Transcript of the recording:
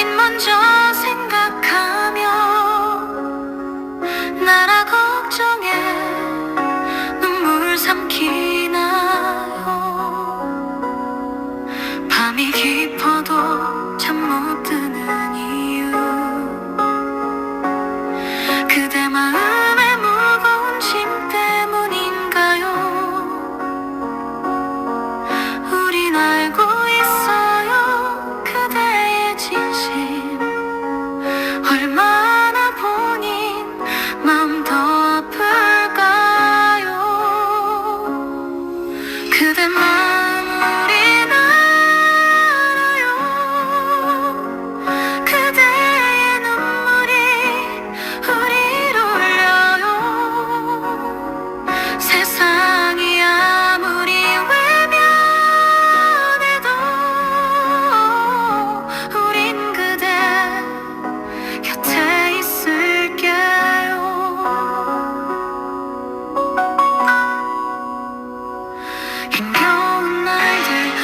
당신 먼저 생각하며 나라 걱정에 눈물 삼키나요? 밤이 깊어도 잠 못 드는 이유. 그대 마음 to the moon.